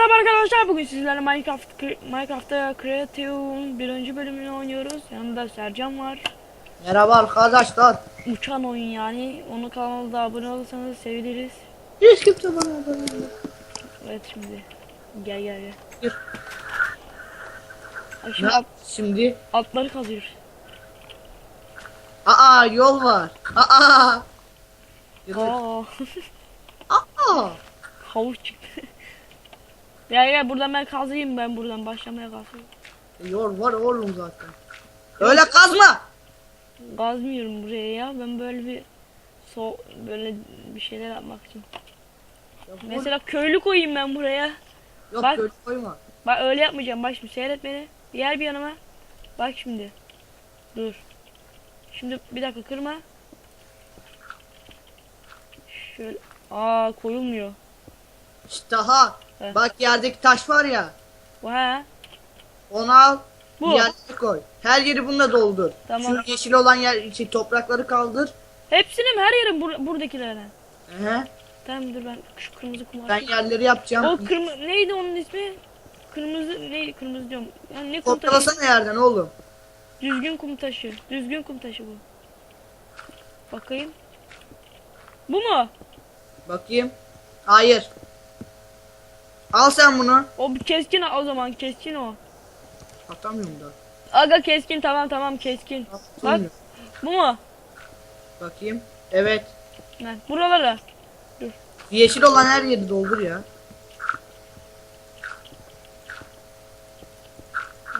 Merhaba arkadaşlar bugün sizlerle Minecraft Minecraft'ta Creative'un birinci bölümünü oynuyoruz. Yanında Sercan var. Merhaba arkadaşlar. Uçan oyun yani. Onu kanalda abone olursanız seviniriz. Hiç kimse bana abone olmuyor. Evet şimdi. Gel gel gel. Gir. Ay Ne şimdi alt, yap şimdi? altları kazıyoruz. Aa yol var. Aa. Aa, Aa. havuç çıktı. Gel gel buradan ben kazıyım ben buradan başlamaya kazıyorum. Yol var oğlum zaten. Öyle kazma. Kazmıyorum buraya ya. Ben böyle bir so böyle bir şeyler yapmak için. Ya bu- Mesela köylü koyayım ben buraya. Yok bak. kötü koyma. Bak öyle yapmayacağım. Bak şimdi seyret beni. Gel bir yanıma. Bak şimdi. Dur. Şimdi bir dakika kırma. Şöyle. Aa koyulmuyor. İşte ha. Heh. Bak yerdeki taş var ya. He. Onu al. Bu. Yerine koy. Her yeri bununla doldur. Tamam. Şu yeşil olan yer şey, toprakları kaldır. Hepsini mi? Her yerin bur buradakilerine. Ehe. Tamam dur ben şu kırmızı kumaşı. Ben yerleri yapacağım. O kırmızı neydi onun ismi? Kırmızı neydi kırmızı diyorum. Yani ne kum taşı? Yerden oğlum. Düzgün kum taşı. Düzgün kum taşı bu. Bakayım. Bu mu? Bakayım. Hayır. Al sen bunu. O keskin o zaman keskin o. Atamıyorum da. Aga keskin tamam tamam keskin. Atılmıyor. Bu mu? Bakayım. Evet. Ne? Buralara. Yeşil olan her yeri doldur ya.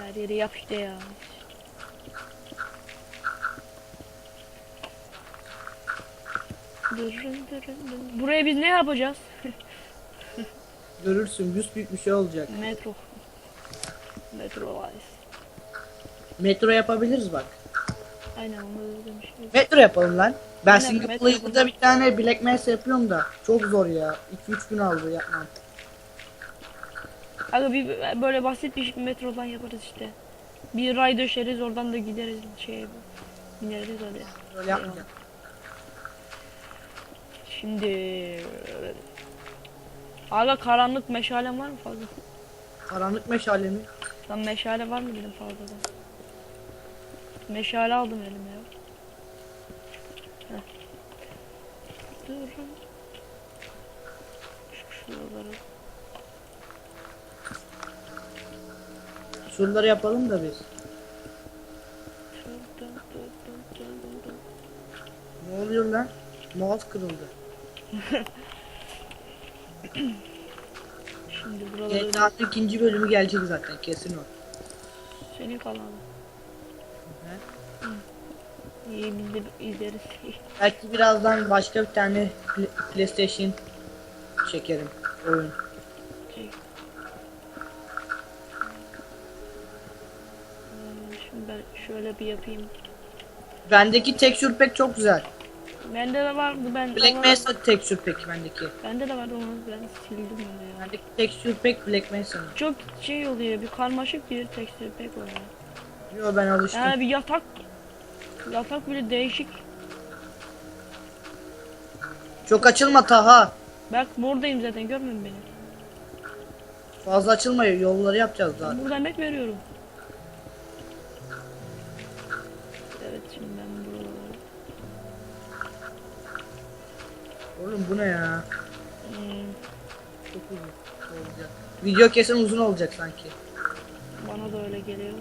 Her yeri yap işte ya. Dırın dırın dırın. Buraya biz ne yapacağız? Görürsün büyük bir şey olacak. Metro. Metro Vice. Metro yapabiliriz bak. Aynen onu demiştim. Metro yapalım lan. Ben Aynen, yapalım. bir tane Black Mass yapıyorum da çok zor ya. 2-3 gün aldı yapmam. Aga bir böyle basit bir metrodan yaparız işte. Bir ray döşeriz oradan da gideriz şey bineriz hadi. Böyle yapmayacağım. Şimdi Aga karanlık meşalem var mı fazla? Karanlık meşale mi? Lan meşale var mı dedim fazladan. Meşale aldım elime ya. Heh. Durun. Şu şuraları. Şuraları yapalım da biz. Ne oluyor lan? Mouse kırıldı. Şimdi buraları GTA'nın ikinci bölümü gelecek zaten kesin o. senin kanalın. Hı. İyi biz de izleriz. Belki birazdan başka bir tane Pl- PlayStation çekerim oyun. Hmm, Şimdi ben şöyle bir yapayım. Bendeki texture pack çok güzel. Bende de vardı ben Black ama- Mesa texture pack bendeki. Bende de vardı onu ben sildim onu ya. Bendeki texture pack Black Mesa'nın. Çok şey oluyor bir karmaşık bir tekstür pek oluyor. Yo ben alıştım. Yani bir yatak yatak bile değişik. Çok açılma Taha. Bak buradayım zaten görmüyor musun beni? Fazla açılma yolları yapacağız Ben zaten. burada emek veriyorum. Evet şimdi ben buraları Oğlum bu ne ya? hmm, Çok uzun olacak. Video kesin uzun olacak sanki. bana da öyle geliyor.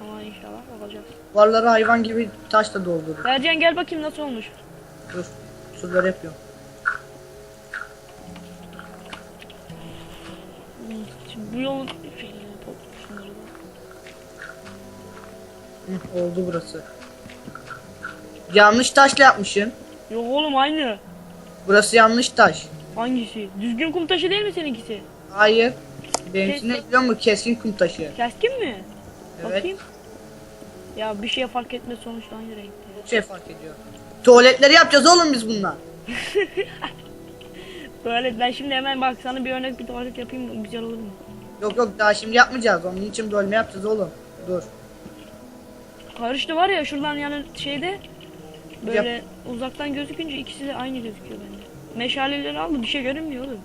Ama inşallah bakacağız. Duvarları hayvan gibi taşla doldurur. Sercan gel bakayım nasıl olmuş. Dur. Şuraları yapıyorum. Hmm, Şimdi bu yolun şeyini top şunları da. Hı, oldu burası. Yanlış taşla yapmışsın. Yok oğlum aynı. Burası yanlış taş. Hangisi? Düzgün kum taşı değil mi seninkisi? Hayır. Benimki ne biliyor musun? Keskin kum taşı. Keskin mi? Evet. Bakayım. Ya bir şeye fark etmez sonuçta aynı renkte. Çok şey fark ediyor. Tuvaletleri yapacağız oğlum biz bunlar. Böyle ben şimdi hemen bak sana bir örnek bir tuvalet yapayım? Güzel olur mu? Yok yok daha şimdi yapmayacağız. Onun için bölme yapacağız oğlum. Dur. Karıştı var ya şuradan yani şeyde böyle uzaktan gözükünce ikisi de aynı gözüküyor bende. Meşaleleri aldı bir şey görünmüyor oğlum.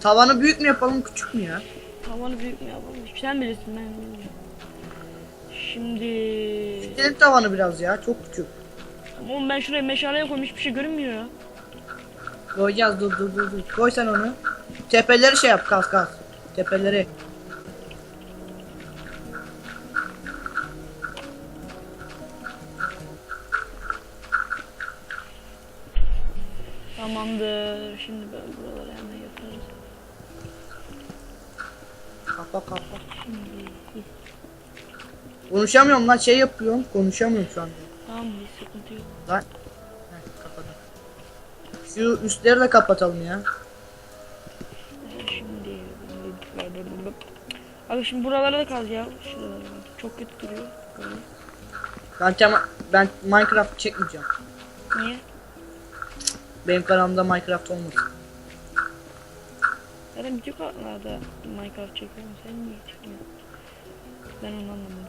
Tavanı büyük mü yapalım küçük mü ya? Tavanı büyük mü yapalım? Sen bilirsin ben bilmiyorum. Şimdi... Senin tavanı biraz ya çok küçük. Oğlum ben şuraya meşaleye koymuş bir şey görünmüyor ya. Koyacağız dur dur dur dur. Koy sen onu. Tepeleri şey yap kas kas. Tepeleri. Tamamdır. Şimdi böyle buraları hemen yaparız. Kapa kapa. Şimdi... Konuşamıyorum lan şey yapıyorum. Konuşamıyorum şu anda. Tamam bir sıkıntı yok. Lan. Heh, kapadım. Şu üstleri de kapatalım ya. Ee, Şimdi... Abi şimdi buralara da kaz ya. Şuralara. Çok kötü duruyor. Böyle. Ben, ben Minecraft çekmeyeceğim. Niye? Benim kanalımda Minecraft olmasın. Zaten bütün kanallarda Minecraft çekiyorum. Sen niye çekmiyorsun? Ben onu anlamadım.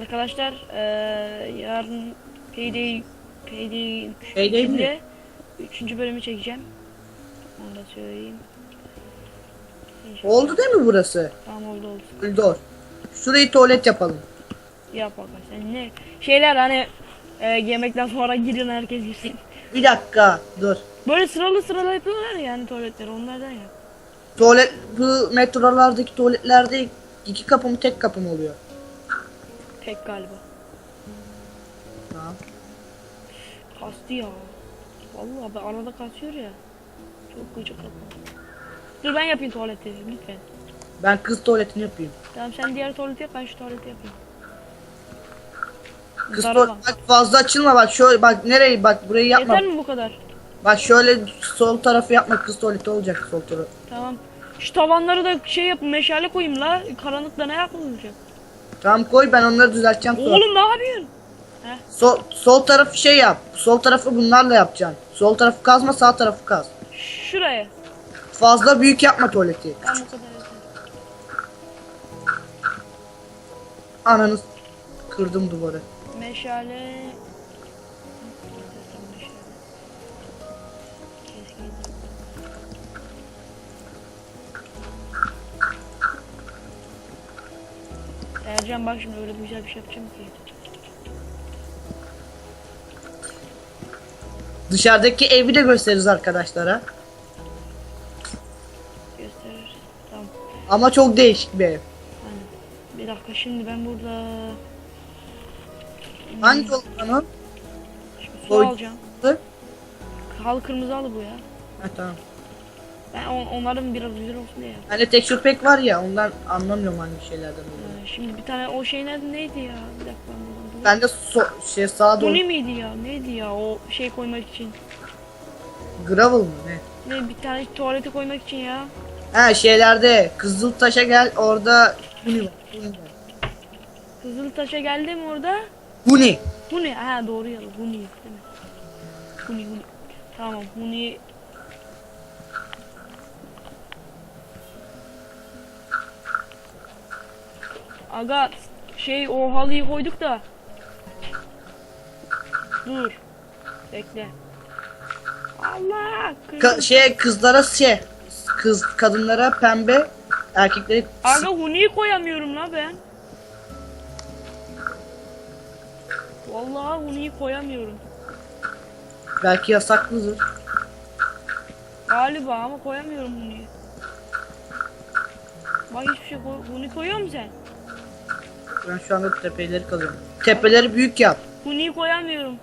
Arkadaşlar eee yarın Payday Payday 3 Payday mi? Üçüncü bölümü çekeceğim. Onu da söyleyeyim. Oldu değil mi burası? Tamam oldu oldu. Öldür. Şurayı tuvalet yapalım. Yap sen ne? Şeyler hani eee yemekten sonra girin herkes girsin. Bir dakika dur. Böyle sıralı sıralı yapıyorlar ya yani tuvaletleri onlardan yap. Tuvalet bu metrolardaki tuvaletlerde iki kapı mı tek kapı mı oluyor? Tek galiba. Tamam. Kastı ya. Vallahi ben arada kasıyor ya. Çok gıcık kapı. Dur ben yapayım tuvaleti lütfen. Ben kız tuvaletini yapayım. Tamam sen diğer tuvaleti yap ben şu tuvaleti yapayım. Kız bak fazla açılma bak şöyle bak nereye bak burayı yapma. Yeter mi bu kadar? Bak şöyle sol tarafı yapma kız tuvaleti olacak sol tarafı. Tamam. Şu tavanları da şey yapın meşale koyayım la. Karanlıkta ne yapılacak? Tamam koy ben onları düzelteceğim sonra. Oğlum ne yapıyorsun? Sol, sol tarafı şey yap. Sol tarafı bunlarla yapacaksın. Sol tarafı kazma sağ tarafı kaz. Şuraya. Fazla büyük yapma tuvaleti. Tamam bu kadar yeter. Ananı kırdım duvarı. Meşale. Ercan bak şimdi öyle güzel bir şey yapacağım ki. Dışarıdaki evi de gösteririz arkadaşlara. Gösterir. Tamam. Ama çok değişik bir ev. Aynen. Bir dakika şimdi ben burada Hangi yol lan o? şimdi su Koy. alacağım. Hı? Halı kırmızı halı bu ya. Ha tamam. Ben on, onların biraz güzel olsun diye. Hani texture pack var ya ondan anlamıyorum hangi şeylerden olduğunu. Ee, şimdi bir tane o şey nerede neydi ya? Bir dakika ben bulayım. Ben de so- şey sağa Bu doğru ne miydi ya? Neydi ya o şey koymak için? gravel mı ne? Ne bir tane tuvalete koymak için ya. Ha şeylerde Kızıltaş'a gel orada var. Kızıltaş'a geldi mi orada? Huni. Huni. Ha doğru ya. Huni değil mi? Huni Huni. Tamam Huni. Aga şey o halıyı koyduk da. Dur. Bekle. Allah. Ka- şey kızlara şey kız kadınlara pembe erkekleri Aga Huni'yi koyamıyorum la ben. Vallahi Huni'yi koyamıyorum. belki yasaklıdır. Galiba ama koyamıyorum Huni'yi. Bak hiçbir şey koy Huni koyuyor musun sen? Ben şu anda tepeleri kazıyorum. Tepeleri büyük yap. Huni'yi koyamıyorum.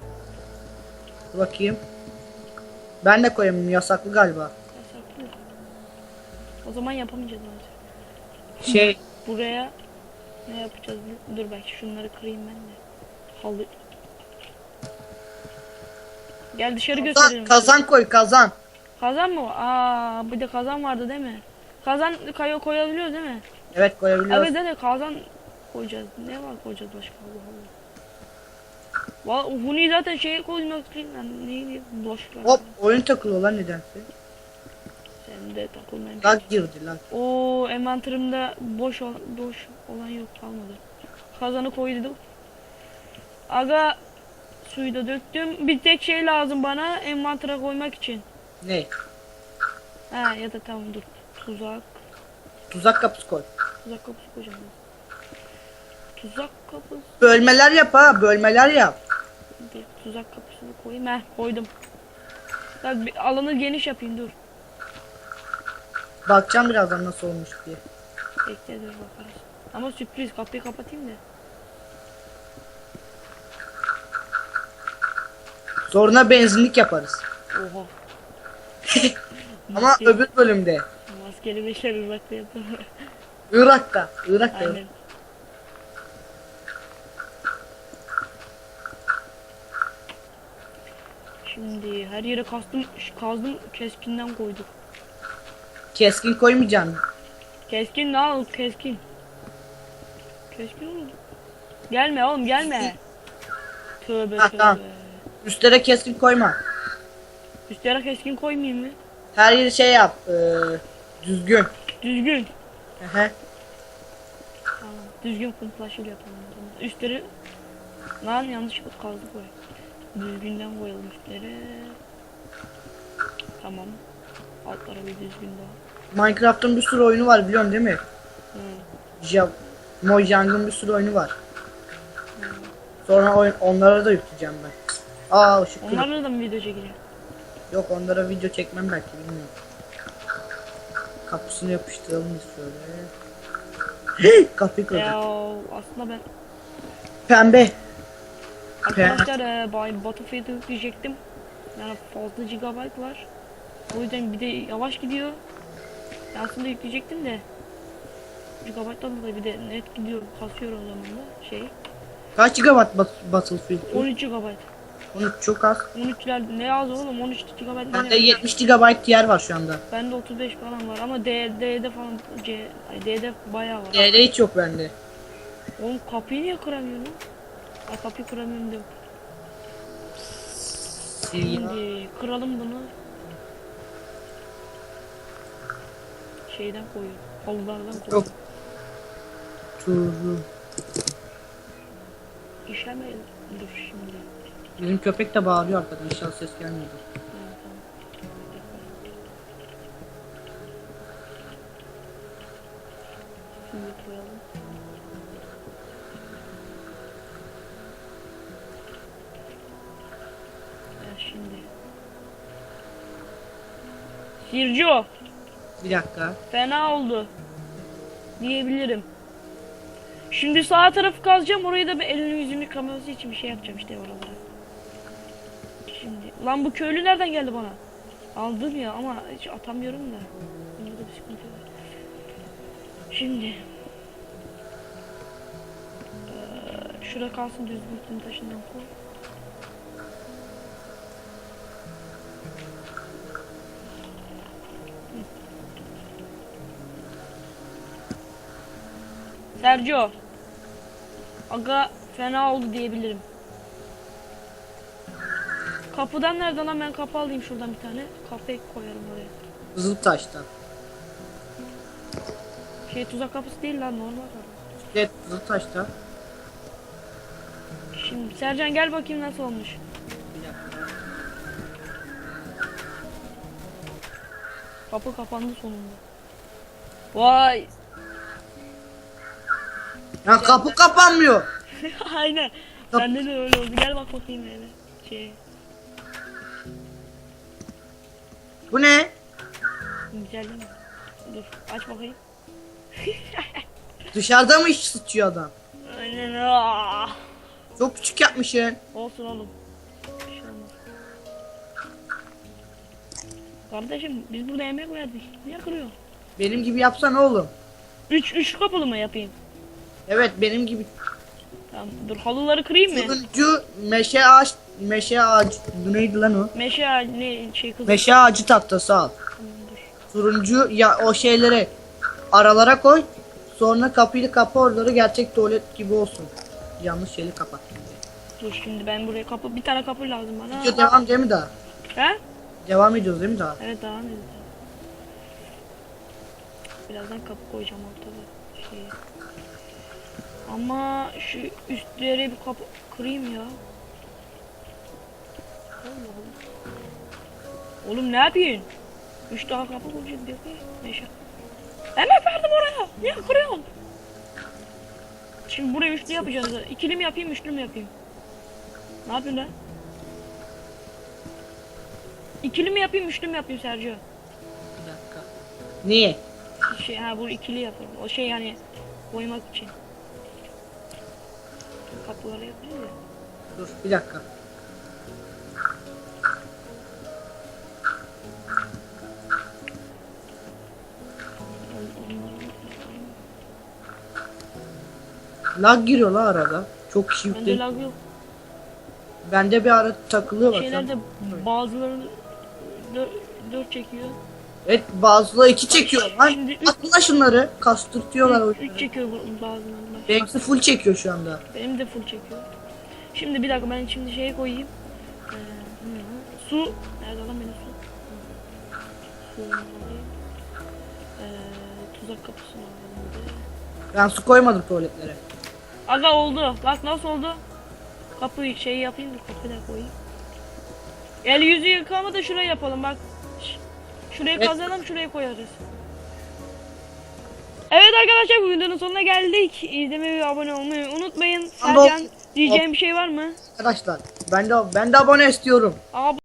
Dur bakayım. Ben de koyayım yasaklı galiba. Yasaklı. O zaman yapamayacağız artık. Şey Buraya ne yapacağız? Dur bak şunları kırayım ben de. Halı. Gel dışarı kazan, gösterelim. kazan koy kazan. Kazan mı? Aa, bir de kazan vardı değil mi? Kazan kayo koyabiliyoruz değil mi? Evet koyabiliyoruz. Evet de kazan koyacağız. Ne var koyacağız başka Allah Allah. Huni zaten şeye koymak için yani neydi boş ver. Hop oyun takılıyor lan nedense. Sen de takılmayın. Lag girdi lag. O envanterimde boş ol- boş olan yok kalmadı. Kazanı koydum. Aga Suyu da döktüm. Bir tek şey lazım bana envantere koymak için. Ne? Ha ya da tamam dur. Tuzak. Tuzak kapısı koy. Tuzak kapısı koyacağım. ben. Tuzak kapısı. Bölmeler yap ha. Bölmeler yap. Dur, tuzak kapısını koyayım. Heh koydum. Bak bir alanı geniş yapayım dur. Bakacağım birazdan nasıl olmuş diye. Bekle dur bakarız. Ama sürpriz kapıyı kapatayım da. Sonra benzinlik yaparız. Oha. Ama Maske- öbür bölümde. Maskeli beşler uzakta yapalım. Irak'ta. Irak'ta. Aynen. Şimdi her yere kastım, kazdım keskinden koyduk. Keskin koymayacaksın. Keskin ne al keskin. Keskin oğlum. Gelme oğlum gelme. Tövbe Ha, tövbe. tamam. Üstlere keskin koyma. Üstlere keskin koymayayım mı? Her yeri şey yap. eee, düzgün. Düzgün. Ehe. Tamam. Düzgün kumplaşıyla yapalım. Üstleri lan yanlış kazdık oraya. Düzgünden koyalım üstleri. Tamam. Altlara bir düzgün daha. Minecraft'ın bir sürü oyunu var biliyorsun değil mi? Hı. Ja Mojang'ın bir sürü oyunu var. Sonra oyun, onlara da yükleyeceğim ben. Aa ışık kırık. Onlarla da mı video çekeceğim? Yok onlara video çekmem belki bilmiyorum. Kapısını yapıştıralım biz şöyle. Hey, Kapıyı kırdık. Ya aslında ben Pembe. arkadaşlar e, Bay Battlefield'ı yükleyecektim. Yani fazla gigabyte var. O yüzden bir de yavaş gidiyor. Ben aslında yükleyecektim de Gigabyte'dan dolayı bir de net gidiyor kasıyor o zaman da şey Kaç Bat- Battlefield? 13 GB 13 çok az. 13'ler ne az oğlum 13 GB Bende 70 GB yer var şu anda. Bende 35 falan var ama D, D'de falan C, ay D'de bayağı var. D'de hiç yok bende. Oğlum kapıyı niye kıramıyorum? Ay kapıyı kıramıyorum diyorum. Şimdi kıralım bunu. Şeyden koyuyor. Halılardan koyuyor. Yok. Turu. İşlemeyelim. Dur şimdi. Bizim köpek de bağırıyor arkadan inşallah ses gelmiyordur. Tamam. Şimdi koyalım. Evet şimdi. Sirco Bir dakika. fena oldu. Diyebilirim. Şimdi sağ tarafı kazacağım orayı da bir elini yüzünü yıkaması için bir şey yapacağım işte oralara. Lan bu köylü nereden geldi bana? Aldım ya ama hiç atamıyorum da. Bunda da bir sıkıntı var. Şimdi Eee, şurada kalsın düzgün kum taşından koy. Sergio. Aga fena oldu diyebilirim. Kapıdan nereden lan ben kapı alayım şuradan bir tane. Kapıyı koyarım oraya. Zıl taştan. Şey tuzak kapısı değil lan normal kapı. Evet zıl taştan. Şimdi Sercan gel bakayım nasıl olmuş. Kapı kapandı sonunda. Vay. Ya kapı kapanmıyor. Aynen. Kap- Bende de öyle oldu. Gel bak bakayım eve. Şey. Bu ne? Güzel değil mi? Dur aç bakayım. Dışarıda mı iş sıçıyor adam? Aynen. Aa. Çok küçük yapmışsın. Olsun oğlum. Bir şey olmaz. Kardeşim biz burada emek verdik. Niye kırıyor? Benim gibi yapsana oğlum. Üç, üç kapılı mı yapayım? Evet benim gibi. Tamam dur halıları kırayım mı? Turuncu meşe ağaç meşe ağacı neydi lan o? Meşe ağacı ne şey kız. Meşe ağacı tahtası al. Turuncu ya o şeyleri aralara koy. Sonra kapıyı kapa oraları gerçek tuvalet gibi olsun. Yanlış şeyi kapat. Dur şimdi ben buraya kapı bir tane kapı lazım bana. Video devam değil mi daha? He? Devam ediyoruz değil mi daha? Evet devam edelim. Birazdan kapı koyacağım ortada. Şey. Ama şu üstleri bir kapı kırayım ya. Oğlum ne yapıyorsun? Üç daha kapı olacak diyor ki. Neşe. Hemen verdim oraya. Niye kırıyorsun? Şimdi buraya üçlü yapacağız. İkili mi yapayım, üçlü mü yapayım? Ne yapıyorsun lan? İkili mi yapayım, üçlü mü yapayım Sergio? Bir dakika. Niye? Şey, ha bu ikili yapalım. O şey yani koymak için. Ya. Dur bir dakika. Lag giriyor la arada. Çok kişi Bende yükledi. lag yok. Bende bir ara takılıyor bak. Şeylerde bazıları dört çekiyor. Evet bazıları iki çekiyor lan. Şimdi üç- şunları. Kastırtıyorlar o Üç, üç çekiyor bu- bazılarında. Benimkisi full çekiyor şu anda. Benim de full çekiyor. Şimdi bir dakika ben şimdi şeye koyayım. Ee, su. Nerede lan benim su? Su alayım. Ee, tuzak kapısını alalım bir de. Ben su koymadım tuvaletlere. Aga oldu. Bak nasıl oldu? Kapıyı şey yapayım da kapıyı da koyayım. El yüzü yıkama da şuraya yapalım bak. Ş- Şuraya Evet. kazalım şuraya koyarız. Evet arkadaşlar bu videonun sonuna geldik. İzlemeyi ve abone olmayı unutmayın. Sercan diyeceğim bir şey var mı? Arkadaşlar ben de ben de abone istiyorum. Ab